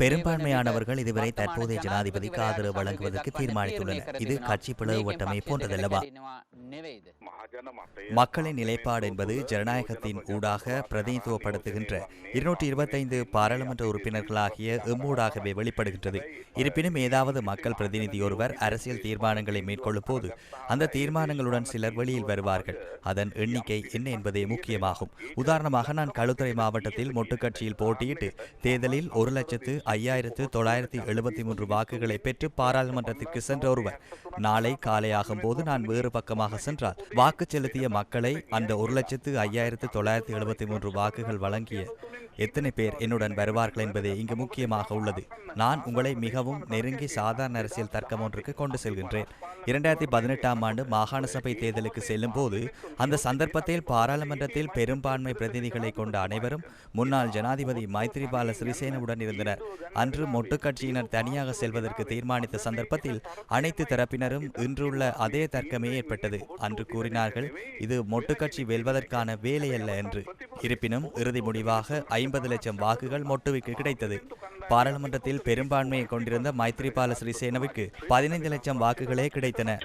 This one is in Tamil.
பெரும்பான்மையானவர்கள் இதுவரை தற்போதைய ஜனாதிபதிக்கு ஆதரவு வழங்குவதற்கு தீர்மானித்துள்ளனர். இது கட்சி பிளவுபட்டமை போன்றதல்லவா? மக்களின் நிலைப்பாடு என்பது ஜனநாயகத்தின் ஊடாக பிரதிநிதித்துவப்படுத்துகின்ற இருநூற்றி இருபத்தைந்து பாராளுமன்ற உறுப்பினர்களாகிய எம்மூடாகவே வெளிப்படுகின்றது. இருப்பினும் ஏதாவது மக்கள் பிரதிநிதி ஒருவர் அரசியல் தீர்மானங்களை மேற்கொள்ளும் போது அந்த தீர்மானங்களுடன் சிலர் வெளியில் வருவார்கள். அதன் எண்ணிக்கை என்ன என்பதே முக்கியமாகும். உதாரணமாக நான் களுத்துறை மாவட்டத்தில் மொட்டு கட்சியில் போட்டியிட்டு தேர்தலில் ஒரு லட்சத்து ஐயாயிரத்து தொள்ளாயிரத்தி எழுபத்தி மூன்று வாக்குகளை பெற்று பாராளுமன்றத்திற்கு சென்ற ஒருவர். நாளை காலையாகும் போது நான் வேறு பக்கமாக சென்றால் வாக்கு செலுத்திய மக்களை அந்த ஒரு லட்சத்து ஐயாயிரத்து தொள்ளாயிரத்தி எழுபத்தி மூன்று வாக்குகள் வழங்கிய எத்தனை பேர் என்னுடன் வருவார்கள் என்பதே இங்கு முக்கியமாக உள்ளது. நான் உங்களை மிகவும் நெருங்கி சாதாரண அரசியல் தர்க்கம் ஒன்றுக்கு கொண்டு செல்கின்றேன். இரண்டாயிரத்தி பதினெட்டாம் ஆண்டு மாகாண சபை தேர்தலுக்கு செல்லும் போது அந்த சந்தர்ப்பத்தில் பாராளுமன்றத்தில் பெரும்பான்மை பிரதிநிதிகளை கொண்ட அனைவரும் முன்னாள் ஜனாதிபதி மைத்ரிபால சிறிசேனவுடன் இருந்தனர். அன்று மொட்டு கட்சியினர் தனியாக செல்வதற்கு தீர்மானித்த சந்தர்ப்பத்தில் அனைத்து தரப்பினரும் இன்றுள்ள அதே தர்க்கமே ஏற்பட்டது. அன்று கூறினார்கள் இது மொட்டு கட்சி வெல்வதற்கான வேலையல்ல என்று. இருப்பினும் இறுதி முடிவாக ஐம்பது லட்சம் வாக்குகள் மொட்டுவிற்கு கிடைத்தது. பாராளுமன்றத்தில் பெரும்பான்மையை கொண்டிருந்த மைத்ரிபால சிறிசேனவுக்கு பதினைந்து லட்சம் வாக்குகளே கிடைத்தன.